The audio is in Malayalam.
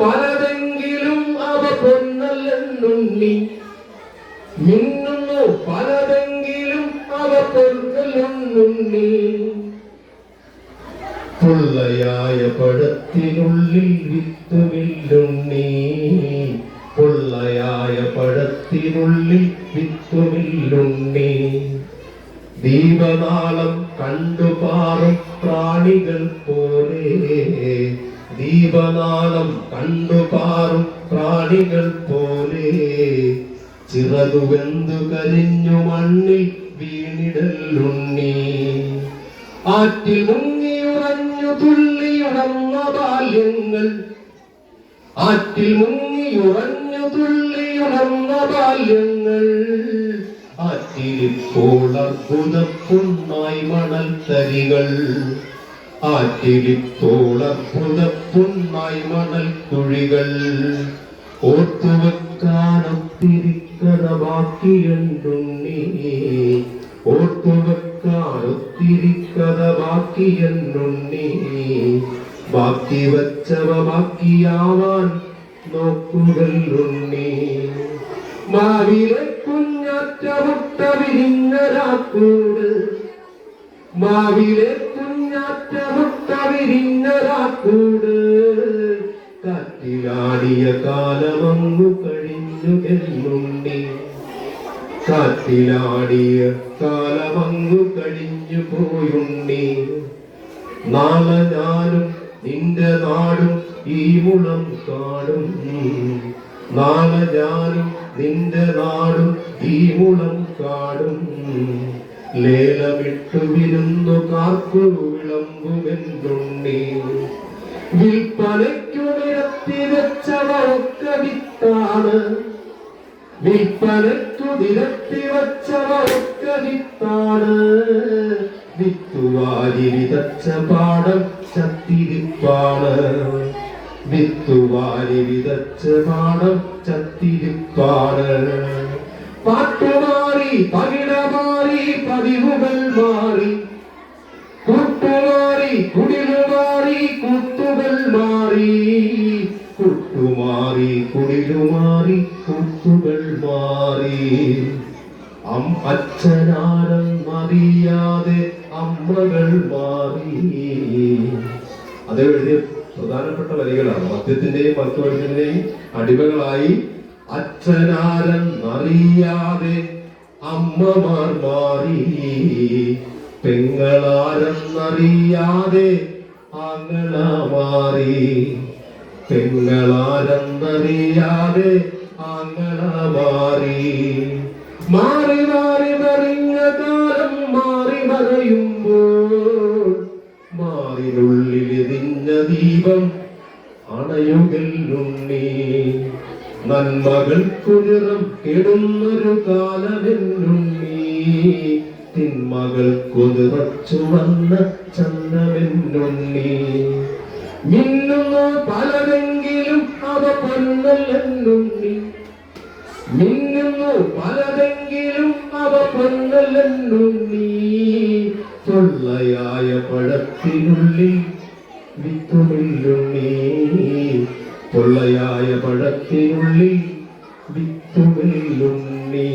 പലതെങ്കിലും അവ പൊന്നല്ലെന്നുണ്ണി. മിന്നുന്നു പലതെങ്കിലും അവ പൊന്നല്ലെന്നുണ്ണി പൊള്ളയായ പഴത്തിനുള്ളിൽ വിത്തുമില്ലുണ്ണി. പൊള്ളയായ പഴത്തിനുള്ളിൽ വിത്തുമില്ലുണ്ണി. ദീപനാളം കണ്ടുപാറും പ്രാണികൾ പോലെ ദീപനാളം കണ്ടുപാറും പ്രാണികൾ പോലെ. ചിറകുവെന്തു കരിഞ്ഞു മണ്ണിൽ വീണിടലുണ്ണി. ആറ്റിൽ മുങ്ങിയുറഞ്ഞു തുള്ളിയുണർന്ന ബാല്യങ്ങൾ. ആറ്റിൽ മുങ്ങിയുറഞ്ഞു തുള്ളിയുണർന്ന ബാല്യങ്ങൾ. ആറ്റിലിപ്പോൾ അർബുദപ്പുണ്ണായി മണൽ തരികൾ ആറ്റിലിപ്പോൾ അത്ഭുതപ്പുണ്ണായി മണൽ കുഴികൾ. ഓർത്തുവെക്കാനൊത്തിരിക്കഥ ബാക്കിയുണ്ടുണ്ണി ഓർത്തുവെക്കാനൊത്തിരിക്കഥ ബാക്കിയെന്നുണ്ണി ബാക്കി വച്ചവ ബാക്കിയാവാൻ വിരിഞ്ഞരാക്കൂട്. മാവിലെ കുഞ്ഞാറ്റ മുട്ട കാറ്റിലാടിയ കാലമങ്ങു കഴിഞ്ഞു എന്നുണ്ണി. കാറ്റിലാടിയ കാലമങ്ങു കഴിഞ്ഞു പോയുണ്ണി. നാളെ ഞാനും നിന്റെ നാടും ഈ മുളം കാണും. നാളെ ഞാനും നിന്റെ നാടും ഈ മുളം കാണും. ലേലമിട്ടു വിരുന്നു കാർക്കു വിളമ്പുമെന്നുണ്ണി വിൽപ്പനയ്ക്കു നിരത്തി വെച്ച വഴക്കവിത്താണ് വിൽപ്പനയ്ക്കു നിരത്തി വെച്ച വഴക്കവിത്താണ് വിത്തുവാരി വിതച്ച പാടം ചത്തിരിപ്പാണ്. വിത്തുവാരി വിതച്ച പാടം ചത്തിരിപ്പാണ്. പാട്ടുമാറി പകിടമാറി പതിവുകൾ മാറി. കുട്ടുമാറി കുടിലുമാറി കൂട്ടുകൾ മാറി. കുട്ടുമാറി കുടിലുമാറി കുത്തുകൾ മാറി. അച്ഛനാരം അറിയാതെ അമ്മകൾ മാറി. അത് എഴുതിയ പ്രധാനപ്പെട്ട വരികളാണ്. മദ്യത്തിന്റെയും മത്സ്യത്തിന്റെയും അടിമകളായി അച്ഛനാരൻ അറിയാതെ അമ്മമാർ മാറി പെങ്ങളാരെന്നറിയാതെ ആങ്ങള മാറി പെങ്ങളാരെന്നറിയാതെ ആങ്ങള മാറി മാറി മാറി മറിഞ്ഞ കാലം മാറി മറയുമ്പോൾ മാറിനുള്ളിൽ എതിഞ്ഞ ദീപം അണയുകല്ലുണ്ണി നന്മകൾക്കുനിറം കെടുന്നൊരു കാലമെന്നുണ്ണി തിന്മകൾക്കു നിറച്ചു വന്ന ചന്ദമെന്നുണ്ണി മിന്നുന്നു പലതെങ്കിലും അവ പൊന്നല്ലെന്നുണ്ണി മിന്നുന്നു പലതെങ്കിലും അവ പൊന്നല്ലെന്നുണ്ണി തൊള്ളയായ പഴത്തിനുള്ളിൽ വിത്തുമില്ലുണ്ണി പൊള്ളയായ പഴത്തിനുള്ളിൽ വിത്തുമില്ലുണ്ണി.